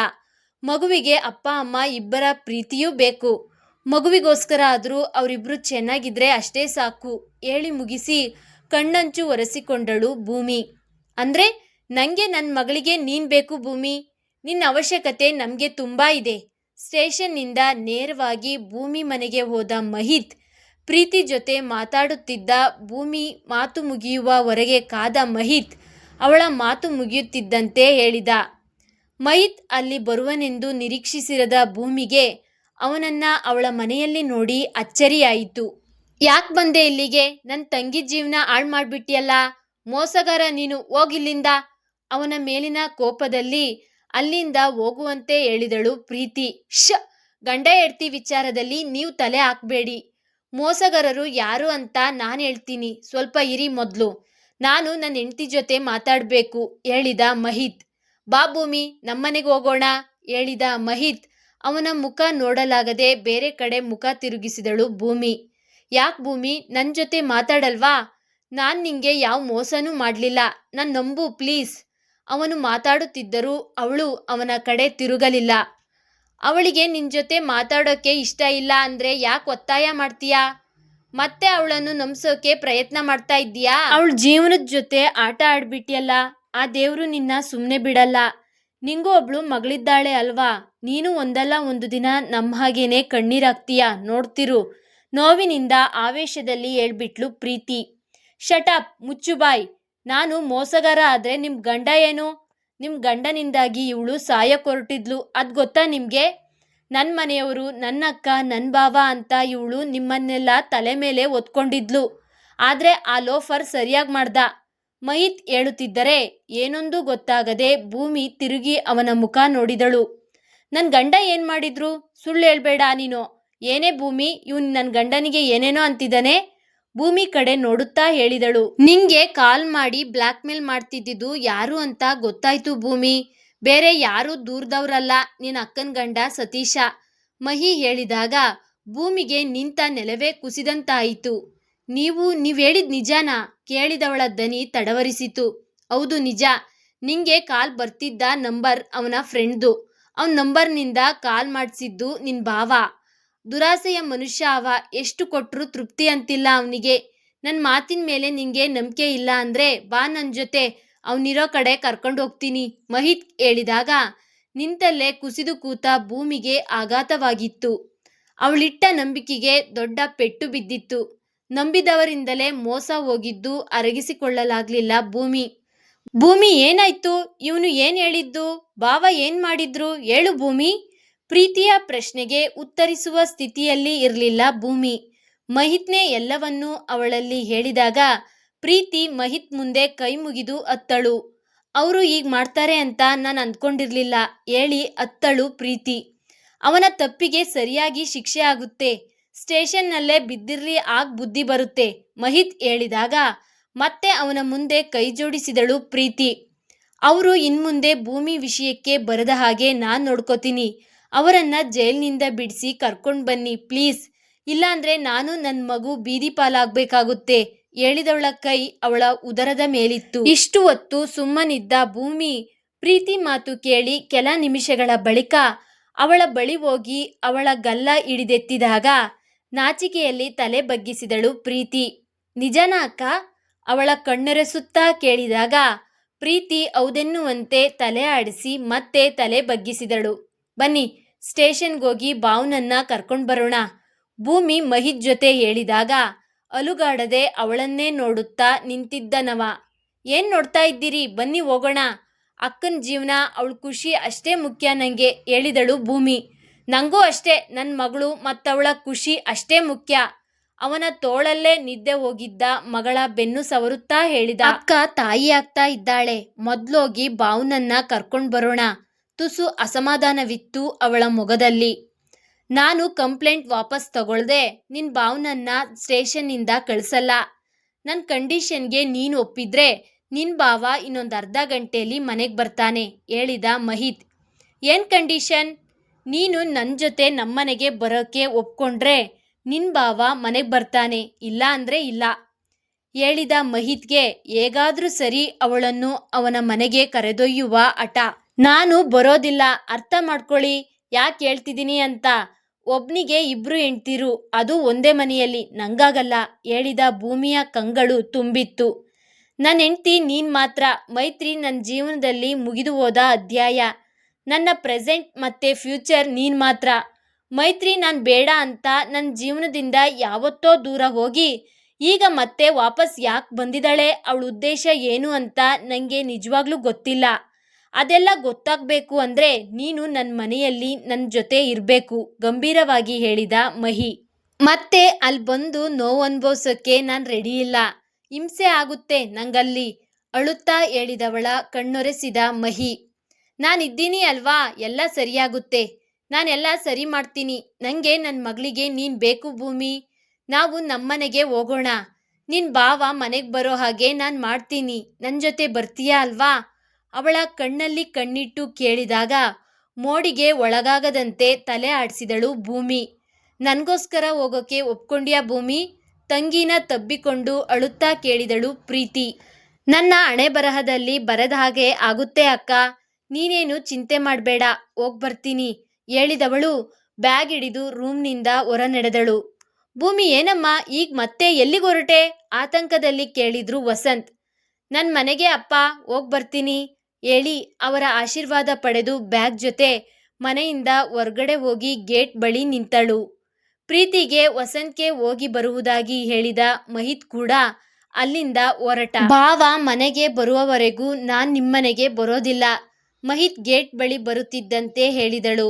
ಮಗುವಿಗೆ ಅಪ್ಪ, ಅಮ್ಮ ಇಬ್ಬರ ಪ್ರೀತಿಯೂ ಬೇಕು. ಮಗುವಿಗೋಸ್ಕರ ಆದರೂ ಅವರಿಬ್ಬರು ಚೆನ್ನಾಗಿದ್ರೆ ಅಷ್ಟೇ ಸಾಕು. ಹೇಳಿ ಮುಗಿಸಿ ಕಣ್ಣಂಚು ಒರೆಸಿಕೊಂಡಳು ಭೂಮಿ. ಅಂದ್ರೆ ನನಗೆ ನನ್ನ ಮಗಳಿಗೆ ನೀನು ಬೇಕು ಭೂಮಿ? ನಿನ್ನ ಅವಶ್ಯಕತೆ ನಮಗೆ ತುಂಬ ಇದೆ. ಸ್ಟೇಷನ್ನಿಂದ ನೇರವಾಗಿ ಭೂಮಿ ಮನೆಗೆ ಹೋದ ಮಹಿತ್ ಪ್ರೀತಿ ಜೊತೆ ಮಾತಾಡುತ್ತಿದ್ದ ಭೂಮಿ ಮಾತು ಮುಗಿಯುವವರೆಗೆ ಕಾದ ಮಹಿತ್ ಅವಳ ಮಾತು ಮುಗಿಯುತ್ತಿದ್ದಂತೆ ಹೇಳಿದ, ಮಹಿತ್ ಅಲ್ಲಿ ಬರುವನೆಂದು ನಿರೀಕ್ಷಿಸಿರದ ಭೂಮಿಗೆ ಅವನನ್ನ ಅವಳ ಮನೆಯಲ್ಲಿ ನೋಡಿ ಅಚ್ಚರಿಯಾಯಿತು. ಯಾಕೆ ಬಂದೆ ಇಲ್ಲಿಗೆ? ನನ್ನ ತಂಗಿ ಜೀವನ ಹಾಳು ಮಾಡಿಬಿಟ್ಟಿಯಲ್ಲ ಮೋಸಗಾರ ನೀನು ಹೋಗಿಲ್ಲಿಂದ ಅವನ ಮೇಲಿನ ಕೋಪದಲ್ಲಿ ಅಲ್ಲಿಂದ ಹೋಗುವಂತೆ ಹೇಳಿದಳು ಪ್ರೀತಿ. ಶ ಗಂಡ ಹೆಡ್ತಿ ವಿಚಾರದಲ್ಲಿ ನೀವು ತಲೆ ಹಾಕಬೇಡಿ. ಮೋಸಗಾರರು ಯಾರು ಅಂತ ನಾನು ಹೇಳ್ತೀನಿ. ಸ್ವಲ್ಪ ಇರಿ ಮೊದಲು. ನಾನು ನನ್ನ ಹೆಂಡತಿ ಜೊತೆ ಮಾತಾಡಬೇಕು, ಹೇಳಿದ ಮಹಿತ್. ಬಾ ಭೂಮಿ, ನಮ್ಮನೆಗೆ ಹೋಗೋಣ, ಹೇಳಿದ ಮಹಿತ್. ಅವನ ಮುಖ ನೋಡಲಾಗದೆ ಬೇರೆ ಕಡೆ ಮುಖ ತಿರುಗಿಸಿದಳು ಭೂಮಿ. ಯಾಕೆ ಭೂಮಿ ನನ್ನ ಜೊತೆ ಮಾತಾಡಲ್ವಾ? ನಾನು ನಿಂಗೆ ಯಾವ ಮೋಸನೂ ಮಾಡಲಿಲ್ಲ. ನನ್ನ ನಂಬು, ಪ್ಲೀಸ್. ಅವನು ಮಾತಾಡುತ್ತಿದ್ದರೂ ಅವಳು ಅವನ ಕಡೆ ತಿರುಗಲಿಲ್ಲ. ಅವಳಿಗೆ ನಿನ್ನ ಜೊತೆ ಮಾತಾಡೋಕ್ಕೆ ಇಷ್ಟ ಇಲ್ಲ ಅಂದರೆ ಯಾಕೆ ಒತ್ತಾಯ ಮಾಡ್ತೀಯಾ? ಮತ್ತೆ ಅವಳನ್ನು ನಂಬಿಸೋಕೆ ಪ್ರಯತ್ನ ಮಾಡ್ತಾ ಇದ್ದೀಯಾ? ಅವಳ ಜೀವನದ ಜೊತೆ ಆಟ ಆಡ್ಬಿಟ್ಟಿಯಲ್ಲ ಆ ದೇವರು ನಿನ್ನ ಸುಮ್ಮನೆ ಬಿಡಲ್ಲ. ನಿಂಗೂ ಒಬ್ಳು ಮಗಳಿದ್ದಾಳೆ ಅಲ್ವಾ? ನೀನು ಒಂದಲ್ಲ ಒಂದು ದಿನ ನಮ್ಮ ಹಾಗೇನೆ ಕಣ್ಣೀರಾಗ್ತೀಯ ನೋಡ್ತಿರು. ನೋವಿನಿಂದ ಆವೇಶದಲ್ಲಿ ಹೇಳ್ಬಿಟ್ಲು ಪ್ರೀತಿ. ಶಟಪ್ ಮುಚ್ಚುಬಾಯ್ ನಾನು ಮೋಸಗಾರ ಆದರೆ ನಿಮ್ಮ ಗಂಡ ಏನು? ನಿಮ್ಮ ಗಂಡನಿಂದಾಗಿ ಇವಳು ಸಾಯೋಕ್ಕೊರ್ಟಿದ್ಲು ಅದು ಗೊತ್ತಾ ನಿಮಗೆ? ನನ್ನ ಮನೆಯವರು ನನ್ನ ಅಕ್ಕ ನನ್ನ ಭಾವ ಅಂತ ಇವಳು ನಿಮ್ಮನ್ನೆಲ್ಲ ತಲೆ ಮೇಲೆ ಒತ್ಕೊಂಡಿದ್ಲು. ಆದರೆ ಆ ಲೋಫರ್ ಸರಿಯಾಗಿ ಮಾಡ್ದ. ಮಹಿತ್ ಹೇಳುತ್ತಿದ್ದರೆ, ಏನೊಂದು ಗೊತ್ತಾಗದೆ ಭೂಮಿ ತಿರುಗಿ ಅವನ ಮುಖ ನೋಡಿದಳು. ನನ್ನ ಗಂಡ ಏನು ಮಾಡಿದ್ರು? ಸುಳ್ಳು ಹೇಳ್ಬೇಡ ನೀನು. ಏನೇ ಭೂಮಿ, ಇವನು ನನ್ನ ಗಂಡನಿಗೆ ಏನೇನೋ ಅಂತಿದ್ದಾನೆ. ಭೂಮಿ ಕಡೆ ನೋಡುತ್ತಾ ಹೇಳಿದಳು. ನಿಂಗೆ ಕಾಲ್ ಮಾಡಿ ಬ್ಲ್ಯಾಕ್ ಮೇಲ್ ಮಾಡ್ತಿದ್ದಿದ್ದು ಯಾರು ಅಂತ ಗೊತ್ತಾಯ್ತು ಭೂಮಿ. ಬೇರೆ ಯಾರು ದೂರದವ್ರಲ್ಲ ನಿನ್ನ ಅಕ್ಕನ ಗಂಡ ಸತೀಶ. ಮಹಿ ಹೇಳಿದಾಗ, ಭೂಮಿಗೆ ನಿಂತ ನೆಲವೇ ಕುಸಿದಂತಾಯಿತು. ನೀವು ನೀವು ಹೇಳಿದ್ ನಿಜಾನ? ಕೇಳಿದವಳ ದನಿ ತಡವರಿಸಿತು. ಹೌದು ನಿಜ. ನಿಂಗೆ ಕಾಲ್ ಬರ್ತಿದ್ದ ನಂಬರ್ ಅವನ ಫ್ರೆಂಡ್ದು. ಅವನ ನಂಬರ್ನಿಂದ ಕಾಲ್ ಮಾಡಿಸಿದ್ದು ನಿನ್ನ ಭಾವ. ದುರಾಸೆಯ ಮನುಷ್ಯ ಅವ, ಎಷ್ಟು ಕೊಟ್ಟರೂ ತೃಪ್ತಿ ಅಂತಿಲ್ಲ ಅವನಿಗೆ. ನನ್ನ ಮಾತಿನ ಮೇಲೆ ನಿಂಗೆ ನಂಬಿಕೆ ಇಲ್ಲ ಅಂದ್ರೆ ಬಾ ನನ್ನ ಜೊತೆ, ಅವನಿರೋ ಕಡೆ ಕರ್ಕೊಂಡು ಹೋಗ್ತೀನಿ. ಮಹಿತ್ ಹೇಳಿದಾಗ, ನಿಂತಲ್ಲೇ ಕುಸಿದು ಕೂತ ಭೂಮಿಗೆ ಆಘಾತವಾಗಿತ್ತು. ಅವಳಿಟ್ಟ ನಂಬಿಕೆಗೆ ದೊಡ್ಡ ಪೆಟ್ಟು ಬಿದ್ದಿತ್ತು. ನಂಬಿದವರಿಂದಲೇ ಮೋಸ ಹೋಗಿದ್ದು ಅರಗಿಸಿಕೊಳ್ಳಲಾಗ್ಲಿಲ್ಲ ಭೂಮಿ. ಭೂಮಿ ಏನಾಯ್ತು? ಇವನು ಏನ್ ಹೇಳಿದ್ದು? ಭಾವ ಏನ್ ಮಾಡಿದ್ರು? ಹೇಳು ಭೂಮಿ. ಪ್ರೀತಿಯ ಪ್ರಶ್ನೆಗೆ ಉತ್ತರಿಸುವ ಸ್ಥಿತಿಯಲ್ಲಿ ಇರಲಿಲ್ಲ ಭೂಮಿ. ಮಹಿತ್ನೆ ಎಲ್ಲವನ್ನೂ ಅವಳಲ್ಲಿ ಹೇಳಿದಾಗ, ಪ್ರೀತಿ ಮಹಿತ್ ಮುಂದೆ ಕೈ ಮುಗಿದು ಅತ್ತಳು. ಅವರು ಈಗ ಮಾಡ್ತಾರೆ ಅಂತ ನಾನು ಅಂದ್ಕೊಂಡಿರ್ಲಿಲ್ಲ. ಹೇಳಿ, ಅತ್ತಳು ಪ್ರೀತಿ. ಅವನ ತಪ್ಪಿಗೆ ಸರಿಯಾಗಿ ಶಿಕ್ಷೆ ಆಗುತ್ತೆ. ಸ್ಟೇಷನ್ನಲ್ಲೇ ಬಿದ್ದಿರ್ಲಿ ಆಗ ಬುದ್ಧಿ ಬರುತ್ತೆ, ಮಹಿತ್ ಹೇಳಿದಾಗ, ಮತ್ತೆ ಅವನ ಮುಂದೆ ಕೈ ಜೋಡಿಸಿದಳು ಪ್ರೀತಿ. ಅವರು ಇನ್ಮುಂದೆ ಭೂಮಿ ವಿಷಯಕ್ಕೆ ಬರದ ಹಾಗೆ ನಾನು ನೋಡ್ಕೋತೀನಿ. ಅವರನ್ನ ಜೈಲಿನಿಂದ ಬಿಡಿಸಿ ಕರ್ಕೊಂಡು ಬನ್ನಿ, ಪ್ಲೀಸ್. ಇಲ್ಲಾಂದ್ರೆ ನಾನು ನನ್ನ ಮಗು ಬೀದಿ ಪಾಲಾಗ್ಬೇಕಾಗುತ್ತೆ. ಹೇಳಿದವಳ ಕೈ ಅವಳ ಉದರದ ಮೇಲಿತ್ತು. ಇಷ್ಟು ಹೊತ್ತು ಸುಮ್ಮನಿದ್ದ ಭೂಮಿ, ಪ್ರೀತಿ ಮಾತು ಕೇಳಿ ಕೆಲ ನಿಮಿಷಗಳ ಬಳಿಕ ಅವಳ ಬಳಿ ಹೋಗಿ ಅವಳ ಗಲ್ಲ ಹಿಡಿದೆತ್ತಿದಾಗ ನಾಚಿಕೆಯಲ್ಲಿ ತಲೆ ಬಗ್ಗಿಸಿದಳು ಪ್ರೀತಿ. ನಿಜನಾ ಅಕ್ಕ? ಅವಳ ಕಣ್ಣೆರೆಸುತ್ತಾ ಕೇಳಿದಾಗ ಪ್ರೀತಿ ಹೌದೆನ್ನುವಂತೆ ತಲೆ ಆಡಿಸಿ ಮತ್ತೆ ತಲೆ ಬಗ್ಗಿಸಿದಳು. ಬನ್ನಿ ಸ್ಟೇಷನ್ಗೋಗಿ ಬಾವ್ನನ್ನ ಕರ್ಕೊಂಡು ಬರೋಣ. ಭೂಮಿ ಮಹಿತ್ ಜೊತೆ ಹೇಳಿದಾಗ, ಅಲುಗಾಡದೆ ಅವಳನ್ನೇ ನೋಡುತ್ತಾ ನಿಂತಿದ್ದನವ. ಏನ್ ನೋಡ್ತಾ ಇದ್ದೀರಿ? ಬನ್ನಿ ಹೋಗೋಣ. ಅಕ್ಕನ ಜೀವನ ಅವಳ ಖುಷಿ ಅಷ್ಟೇ ಮುಖ್ಯ ನಂಗೆ ಹೇಳಿದಳು ಭೂಮಿ. ನಂಗೂ ಅಷ್ಟೇ ನನ್ನ ಮಗಳು ಮತ್ತವಳ ಖುಷಿ ಅಷ್ಟೇ ಮುಖ್ಯ. ಅವನ ತೋಳಲ್ಲೇ ನಿದ್ದೆ ಹೋಗಿದ್ದ ಮಗಳ ಬೆನ್ನು ಸವರುತ್ತಾ ಹೇಳಿದ, ಅಕ್ಕ ತಾಯಿ ಆಗ್ತಾ ಇದ್ದಾಳೆ. ಮೊದ್ಲೋಗಿ ಬಾವುನನ್ನ ಕರ್ಕೊಂಡ್ ಬರೋಣ. ತುಸು ಅಸಮಾಧಾನವಿತ್ತು ಅವಳ ಮೊಗದಲ್ಲಿ ನಾನು ಕಂಪ್ಲೇಂಟ್ ವಾಪಸ್ ತಗೊಳ್ದೆ, ನಿನ್ ಬಾವ್ನನ್ನ ಸ್ಟೇಷನ್ನಿಂದ ಕಳಿಸಲ್ಲ. ನನ್ನ ಕಂಡೀಷನ್ಗೆ ನೀನು ಒಪ್ಪಿದ್ರೆ ನಿನ್ ಭಾವ ಇನ್ನೊಂದು ಅರ್ಧ ಗಂಟೆಯಲ್ಲಿ ಮನೆಗೆ ಬರ್ತಾನೆ, ಹೇಳಿದ ಮಹಿತ್. ಏನ್ ಕಂಡೀಷನ್? ನೀನು ನನ್ನ ಜೊತೆ ನಮ್ಮನೆಗೆ ಬರೋಕ್ಕೆ ಒಪ್ಕೊಂಡ್ರೆ ನಿನ್ ಭಾವ ಮನೆಗೆ ಬರ್ತಾನೆ, ಇಲ್ಲ ಅಂದ್ರೆ ಇಲ್ಲ. ಹೇಳಿದ ಮಹಿತ್ಗೆ, ಹೇಗಾದರೂ ಸರಿ ಅವಳನ್ನು ಅವನ ಮನೆಗೆ ಕರೆದೊಯ್ಯುವ ಹಠ. ನಾನು ಬರೋದಿಲ್ಲ, ಅರ್ಥ ಮಾಡ್ಕೊಳ್ಳಿ, ಯಾಕೆ ಹೇಳ್ತಿದ್ದೀನಿ ಅಂತ. ಒಬ್ನಿಗೆ ಇಬ್ರು ಹೆಂಡ್ತಿರು, ಅದು ಒಂದೇ ಮನೆಯಲ್ಲಿ, ನಂಗಾಗಲ್ಲ, ಹೇಳಿದ ಭೂಮಿಯ ಕಂಗಳು ತುಂಬಿತ್ತು. ನನ್ನ ಹೆಂಡ್ತಿ ನೀನ್ ಮಾತ್ರ, ಮೈತ್ರಿ ನನ್ನ ಜೀವನದಲ್ಲಿ ಮುಗಿದು ಹೋದ ಅಧ್ಯಾಯ. ನನ್ನ ಪ್ರೆಸೆಂಟ್ ಮತ್ತೆ ಫ್ಯೂಚರ್ ನೀನ್ ಮಾತ್ರ. ಮೈತ್ರಿ ನಾನು ಬೇಡ ಅಂತ ನನ್ನ ಜೀವನದಿಂದ ಯಾವತ್ತೋ ದೂರ ಹೋಗಿ, ಈಗ ಮತ್ತೆ ವಾಪಸ್ ಯಾಕೆ ಬಂದಿದ್ದಾಳೆ, ಅವಳ ಉದ್ದೇಶ ಏನು ಅಂತ ನನಗೆ ನಿಜವಾಗ್ಲೂ ಗೊತ್ತಿಲ್ಲ. ಅದೆಲ್ಲ ಗೊತ್ತಾಗಬೇಕು ಅಂದರೆ ನೀನು ನನ್ನ ಮನೆಯಲ್ಲಿ ನನ್ನ ಜೊತೆ ಇರಬೇಕು, ಗಂಭೀರವಾಗಿ ಹೇಳಿದ ಮಹಿ. ಮತ್ತೆ ಅಲ್ಲಿ ಬಂದು ನೋವು ಅನುಭವಿಸೋಕ್ಕೆ ನಾನು ರೆಡಿ ಇಲ್ಲ. ಹಿಂಸೆ ಆಗುತ್ತೆ ನಂಗಲ್ಲಿ, ಅಳುತ್ತಾ ಹೇಳಿದವಳ ಕಣ್ಣೊರೆಸಿದ ಮಹಿ. ನಾನಿದ್ದೀನಿ ಅಲ್ವಾ, ಎಲ್ಲ ಸರಿಯಾಗುತ್ತೆ. ನಾನೆಲ್ಲ ಸರಿ ಮಾಡ್ತೀನಿ. ನನಗೆ ನನ್ನ ಮಗಳಿಗೆ ನೀನು ಬೇಕು ಭೂಮಿ. ನಾವು ನಮ್ಮನೆಗೆ ಹೋಗೋಣ. ನಿನ್ನ ಭಾವ ಮನೆಗೆ ಬರೋ ಹಾಗೆ ನಾನು ಮಾಡ್ತೀನಿ. ನನ್ನ ಜೊತೆ ಬರ್ತೀಯಾ ಅಲ್ವಾ? ಅವಳ ಕಣ್ಣಲ್ಲಿ ಕಣ್ಣಿಟ್ಟು ಕೇಳಿದಾಗ ಮೋಡಿಗೆ ಒಳಗಾಗದಂತೆ ತಲೆ ಆಡಿಸಿದಳು ಭೂಮಿ. ನನಗೋಸ್ಕರ ಹೋಗೋಕೆ ಒಪ್ಕೊಂಡ್ಯಾ ಭೂಮಿ? ತಂಗಿನ ತಬ್ಬಿಕೊಂಡು ಅಳುತ್ತಾ ಕೇಳಿದಳು ಪ್ರೀತಿ. ನನ್ನ ಹಣೆ ಬರಹದಲ್ಲಿ ಬರೆದ ಹಾಗೆ ಆಗುತ್ತೆ ಅಕ್ಕ. ನೀನೇನು ಚಿಂತೆ ಮಾಡಬೇಡ, ಹೋಗ್ ಬರ್ತೀನಿ ಹೇಳಿದವಳು ಬ್ಯಾಗ್ ಹಿಡಿದು ರೂಮ್ನಿಂದ ಹೊರ ನಡೆದಳು ಭೂಮಿ ಏನಮ್ಮ, ಈಗ ಮತ್ತೆ ಎಲ್ಲಿಗೆ ಹೊರಟೆ? ಆತಂಕದಲ್ಲಿ ಕೇಳಿದ್ರು ವಸಂತ್. ನನ್ನ ಮನೆಗೆ ಅಪ್ಪ, ಹೋಗ್ ಬರ್ತೀನಿ. ಹೇಳಿ ಅವರ ಆಶೀರ್ವಾದ ಪಡೆದು ಬ್ಯಾಗ್ ಜೊತೆ ಮನೆಯಿಂದ ಹೊರ್ಗಡೆ ಹೋಗಿ ಗೇಟ್ ಬಳಿ ನಿಂತಳು. ಪ್ರೀತಿಗೆ ವಸಂತ್ಗೆ ಹೋಗಿ ಬರುವುದಾಗಿ ಹೇಳಿದ ಮಹಿತ್ ಕೂಡ ಅಲ್ಲಿಂದ ಹೊರಟ. ಭಾವ ಮನೆಗೆ ಬರುವವರೆಗೂ ನಾನ್ ನಿಮ್ಮನೆಗೆ ಬರೋದಿಲ್ಲ. ಮಹಿತ್ ಗೇಟ್ ಬಳಿ ಬರುತ್ತಿದ್ದಂತೆ ಹೇಳಿದಳು.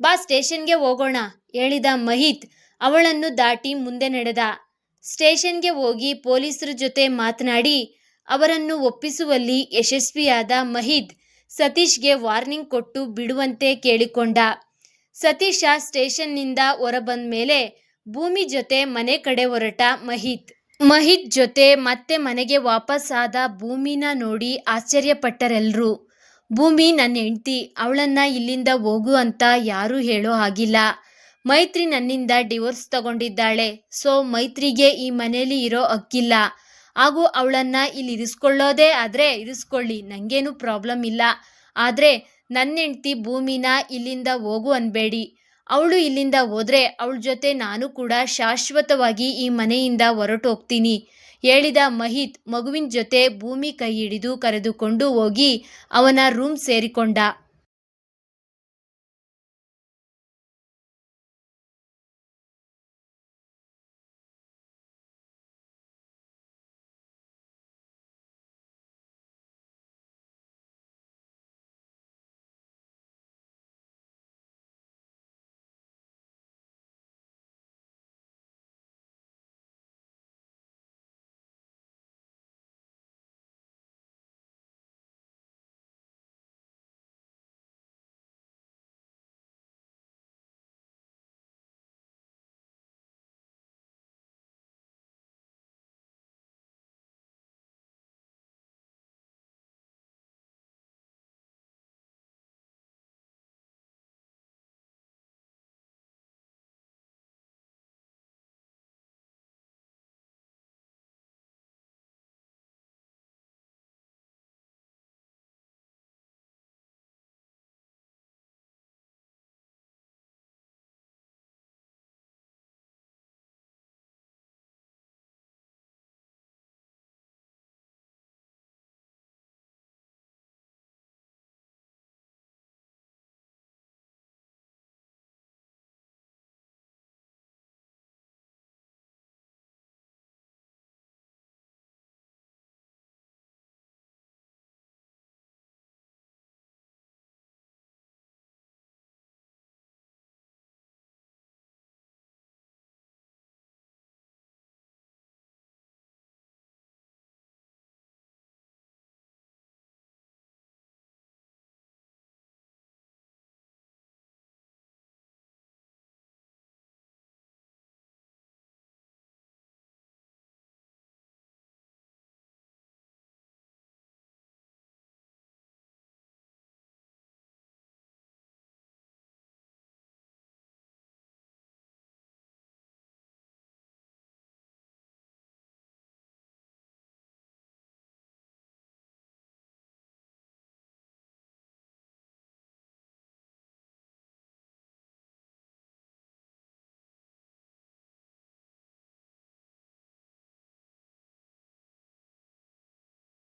ಬಾ ಸ್ಟೇಷನ್ಗೆ ಹೋಗೋಣ ಹೇಳಿದ ಮಹಿತ್ ಅವಳನ್ನು ದಾಟಿ ಮುಂದೆ ನಡೆದ. ಸ್ಟೇಷನ್ಗೆ ಹೋಗಿ ಪೊಲೀಸರ ಜೊತೆ ಮಾತನಾಡಿ ಅವರನ್ನು ಒಪ್ಪಿಸುವಲ್ಲಿ ಯಶಸ್ವಿಯಾದ ಮಹಿದ್ ಸತೀಶ್ಗೆ ವಾರ್ನಿಂಗ್ ಕೊಟ್ಟು ಬಿಡುವಂತೆ ಕೇಳಿಕೊಂಡ. ಸತೀಶ ಸ್ಟೇಷನ್ನಿಂದ ಹೊರಬಂದ ಮೇಲೆ ಭೂಮಿ ಜೊತೆ ಮನೆ ಕಡೆ ಹೊರಟ ಮಹಿತ್ ಮಹಿತ್ ಜೊತೆ ಮತ್ತೆ ಮನೆಗೆ ವಾಪಸ್ ಆದ ಭೂಮಿನ ನೋಡಿ ಆಶ್ಚರ್ಯಪಟ್ಟರೆಲ್ಲರೂ ಭೂಮಿ ನನ್ನ ಹೆಂಡ್ತಿ, ಅವಳನ್ನ ಇಲ್ಲಿಂದ ಹೋಗು ಅಂತ ಯಾರೂ ಹೇಳೋ ಹಾಗಿಲ್ಲ. ಮೈತ್ರಿ ನನ್ನಿಂದ ಡಿವೋರ್ಸ್ ತಗೊಂಡಿದ್ದಾಳೆ. ಸೊ ಮೈತ್ರಿಗೆ ಈ ಮನೆಯಲ್ಲಿ ಇರೋ ಹಕ್ಕಿಲ್ಲ. ಹಾಗೂ ಅವಳನ್ನ ಇಲ್ಲಿ ಇರಿಸ್ಕೊಳ್ಳೋದೇ ಆದರೆ ಇರಿಸ್ಕೊಳ್ಳಿ ನನಗೇನು ಪ್ರಾಬ್ಲಮ್ ಇಲ್ಲ. ಆದರೆ ನನ್ನ ಹೆಂಡ್ತಿ ಭೂಮಿನ ಇಲ್ಲಿಂದ ಹೋಗು ಅನ್ಬೇಡಿ. ಅವಳು ಇಲ್ಲಿಂದ ಹೋದ್ರೆ ಅವಳ ಜೊತೆ ನಾನು ಕೂಡ ಶಾಶ್ವತವಾಗಿ ಈ ಮನೆಯಿಂದ ಹೊರಟು ಹೋಗ್ತೀನಿ ಹೇಳಿದ ಮಹಿತ್ ಮಗುವಿನ ಜೊತೆ ಭೂಮಿ ಕೈ ಹಿಡಿದು ಕರೆದುಕೊಂಡು ಹೋಗಿ ಅವನ ರೂಮ್ ಸೇರಿಕೊಂಡ.